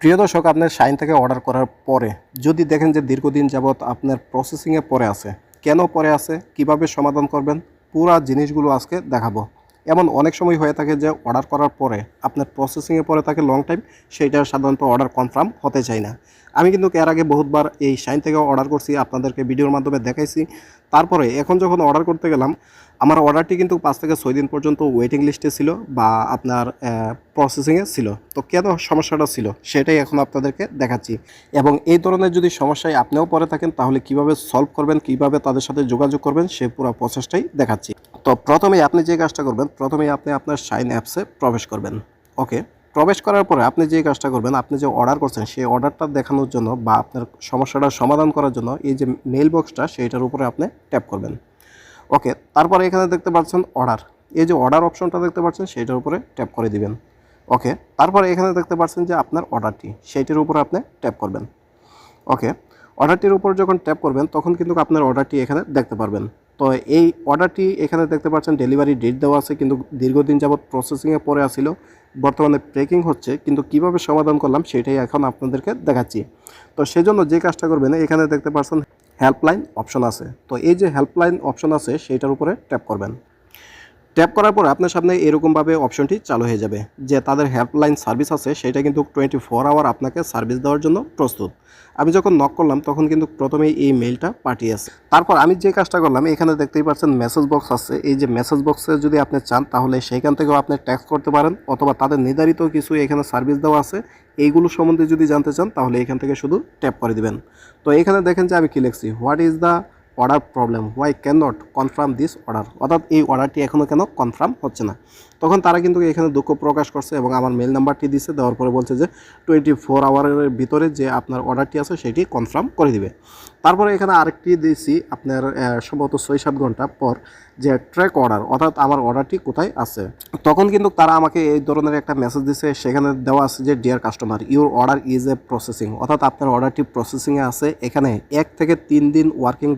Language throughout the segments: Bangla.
প্রিয় দর্শক, আপনার শাইন থেকে অর্ডার করার পরে, যদি দেখেন যে দীর্ঘদিন যাবৎ আপনার প্রসেসিংয়ে পরে আছে, কেন পরে আছে, কীভাবে সমাধান করবেন, পুরা জিনিসগুলো আজকে দেখাবো। এমন অনেক সময় হয়ে থাকে যে অর্ডার করার পরে, আপনার প্রসেসিংয়ে পরে থাকে লং টাইম সেইটা সাধারণত অর্ডার কনফার্ম হতে চায় না। আমি কিন্তু এর আগে বহুতবার এই শাইন থেকে অর্ডার করছি, আপনাদেরকে ভিডিওর মাধ্যমে দেখাইছি। তারপরে এখন যখন অর্ডার করতে গেলাম, আমার অর্ডারটি কিন্তু পাঁচ থেকে ছয় দিন পর্যন্ত ওয়েটিং লিস্টে ছিল বা আপনার প্রসেসিংয়ে ছিল। তো কেন সমস্যাটা ছিল? সেটাই এখন আপনাদেরকে দেখাচ্ছি। এবং এই ধরনের যদি সমস্যায় আপনিও পরে থাকেন, তাহলে কীভাবে সলভ করবেন, কীভাবে তাদের সাথে যোগাযোগ করবেন, সে পুরো প্রসেসটাই দেখাচ্ছি। তো প্রথমেই আপনি যে কাজটা করবেন, প্রথমেই আপনি আপনার শাইন অ্যাপসে প্রবেশ করবেন। ওকে প্রবেশ করার পরে আপনি যে কাজটা করবেন, আপনি যে অর্ডার করছেন, সেই অর্ডারটা দেখানোর জন্য বা আপনার সমস্যাটার সমাধান করার জন্য এই যে মেল বক্সটা সেইটার উপরে আপনি ট্যাপ করবেন। ওকে তারপরে এখানে দেখতে পাচ্ছেন অর্ডার এই যে অর্ডার অপশনটা দেখতে পাচ্ছেন, সেইটার উপরে ট্যাপ করে দিবেন। ওকে তারপরে এখানে দেখতে পাচ্ছেন যে আপনার অর্ডারটি সেইটির উপরে আপনি ট্যাপ করবেন। ওকে অর্ডারটির উপর যখন ট্যাপ করবেন, তখন কিন্তু আপনার অর্ডারটি এখানে দেখতে পারবেন। তো এই অর্ডারটি এখানে দেখতে পাচ্ছেন ডেলিভারি ডেট দেওয়া আছে, কিন্তু দীর্ঘদিন যাবৎ প্রসেসিংয়ে পরে আসছিল বর্তমানে ট্রেকিং হচ্ছে, কিন্তু কীভাবে সমাধান করলাম সেটাই এখন আপনাদেরকে দেখাচ্ছি। তো সেজন্য যে কাজটা করবেন, এখানে দেখতে পাচ্ছেন হেল্পলাইন অপশন আছে। তো এই যে হেল্পলাইন অপশন আছে সেটার উপরে ট্যাপ করবেন। ট্যাপ করার পর আপনার সামনে এরকমভাবে অপশনটি চালু হয়ে যাবে, যে তাদের হেল্পলাইন সার্ভিস আছে, সেটা কিন্তু টোয়েন্টি ফোর আওয়ার আপনাকে সার্ভিস দেওয়ার জন্য প্রস্তুত। আমি যখন নক করলাম, তখন কিন্তু প্রথমেই এই মেইলটা পাঠিয়েছে তারপর আমি যে কাজটা করলাম, এখানে দেখতেই পাচ্ছেন মেসেজ বক্স আছে। এই যে মেসেজ বক্সে যদি আপনি চান, তাহলে সেইখান থেকেও আপনি ট্যাক্স করতে পারেন, অথবা তাদের নির্ধারিত কিছু এখানে সার্ভিস দেওয়া আছে, এইগুলো সম্বন্ধে যদি জানতে চান, তাহলে এখান থেকে শুধু ট্যাপ করে দিবেন। তো এখানে দেখেন যে আমি কি লিখছি what is the order problem why can not confirm this order অর্থাৎ এই অর্ডারটি এখনও কেন কনফার্ম হচ্ছে না? তখন তারা কিন্তু এখানে দুঃখ প্রকাশ করছে এবং আমার মেল নাম্বারটি দিচ্ছে দেওয়ার পরে বলছে যে টোয়েন্টি ফোর আওয়ারের ভিতরে যে আপনার অর্ডারটি আছে সেটি কনফার্ম করে দিবে। তারপরে এখানে আরেকটি দিয়েছি আপনার সম্ভবত ছয় সাত ঘণ্টা পর যে ট্র্যাক অর্ডার অর্থাৎ আমার অর্ডারটি কোথায় আছে। তখন কিন্তু তারা আমাকে এই ধরনের একটা মেসেজ দিছে, সেখানে দেওয়া আছে যে dear customer your order is a processing অর্থাৎ আপনার অর্ডারটি প্রসেসিংয়ে আছে, এখানে এক থেকে তিন দিন ওয়ার্কিং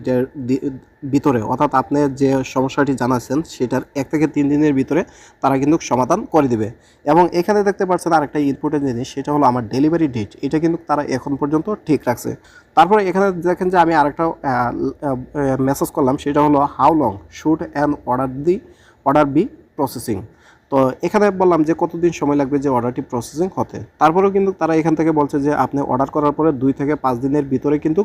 ভিতরে, অর্থাৎ আপনি যে সমস্যাটি জানাচ্ছেন, সেটার এক থেকে তিন দিনের ভিতরে তারা কিন্তু সমাধান করে দেবে। এবং এখানে দেখতে পাচ্ছেন আরেকটা ইম্পর্টেন্ট জিনিস, সেটা হলো আমার ডেলিভারি ডেট এটা কিন্তু তারা এখন পর্যন্ত ঠিক রাখছে। তারপরে এখানে দেখেন যে আমি আরেকটা মেসেজ করলাম, সেটা হলো how long should an order the order be processing তো এখানে বললাম যে কতদিন সময় লাগবে যে অর্ডারটি প্রসেসিং হতে। তারপরেও কিন্তু তারা এখান থেকে বলছে যে আপনি অর্ডার করার পরে দুই থেকে পাঁচ দিনের ভিতরে কিন্তু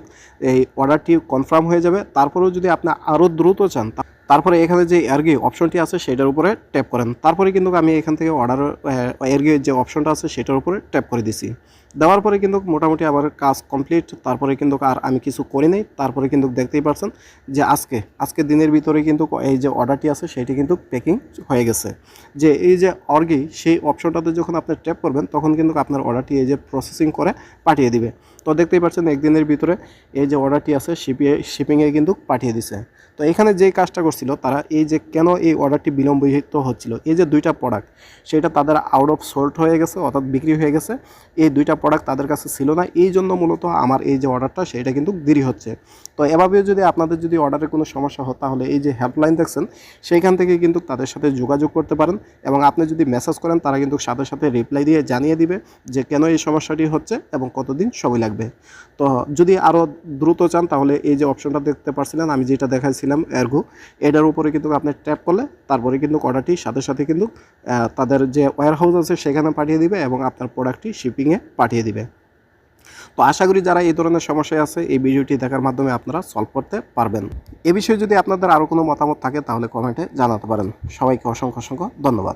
এই অর্ডারটি কনফার্ম হয়ে যাবে। তারপরেও যদি আপনি আরও দ্রুত চান তারপরে এখানে যে এয়ারগি অপশনটি আছে, সেটার উপরে ট্যাপ করেন। তারপরে কিন্তু আমি এখান থেকে অর্ডার এয়ারগি যে অপশনটা আছে, সেটার উপরে ট্যাপ করে দিছি। দেওয়ার পরে কিন্তু মোটামুটি আমার কাজ কমপ্লিট তারপরে কিন্তু আর আমি কিছু করি নাই। তারপরে কিন্তু দেখতেই পারছেন যে আজকে আজকে দিনের ভিতরে কিন্তু এই যে অর্ডারটি আছে, সেটি কিন্তু প্যাকিং হয়ে গেছে। যে এই যে অর্গি সেই অপশনটাতে যখন আপনি ট্যাপ করবেন, তখন কিন্তু আপনার অর্ডারটি এই যে প্রসেসিং করে পাঠিয়ে দিবে। তো দেখতেই পাচ্ছেন একদিনের ভিতরে এই যে অর্ডারটি আছে শিপিয়ে শিপিংয়ে কিন্তু পাঠিয়ে দিছে। তো এখানে যে কাজটা করছিল, তারা এই যে কেন এই অর্ডারটি বিলম্বিত হচ্ছিল, এই যে দুইটা প্রোডাক্ট সেটা তাদের আউট অফ সোল্ট হয়ে গেছে, অর্থাৎ বিক্রি হয়ে গেছে। এই দুইটা প্রোডাক্ট তাদের কাছে ছিল না, এই জন্য মূলত আমার এই যে অর্ডারটা সেটা কিন্তু দেরি হচ্ছে। তো এভাবেও যদি আপনাদের যদি অর্ডারে কোনো সমস্যা হয়, তাহলে এই যে হেল্পলাইন দেখছেন, সেইখান থেকে কিন্তু তাদের সাথে যোগাযোগ করতে পারেন এবং আপনি যদি মেসেজ করেন, তারা কিন্তু সাথে সাথে রিপ্লাই দিয়ে জানিয়ে দিবে যে কেন এই সমস্যাটি হচ্ছে এবং কতদিন সময় লাগবে। তো যদি আরও দ্রুত চান, তাহলে এই যে অপশনটা দেখতে পারছিলেন, আমি যেটা দেখাইছিলাম এরগো এটার উপরে কিন্তু আপনি ট্যাপ করলে তারপরে কিন্তু অর্ডারটি সাথে সাথে কিন্তু তাদের যে ওয়্যার হাউস আছে, সেখানে পাঠিয়ে দিবে এবং আপনার প্রোডাক্টটি শিপিংয়ে পাঠিয়ে দিবে। তো আশা করি যারা এই ধরনের সমস্যায় আছে, এই ভিডিওটি দেখার মাধ্যমে আপনারা সলভ করতে পারবেন। এ বিষয়ে যদি আপনাদের আরও কোনো মতামত থাকে, তাহলে কমেন্টে জানাতে পারেন। সবাইকে অসংখ্য অসংখ্য ধন্যবাদ।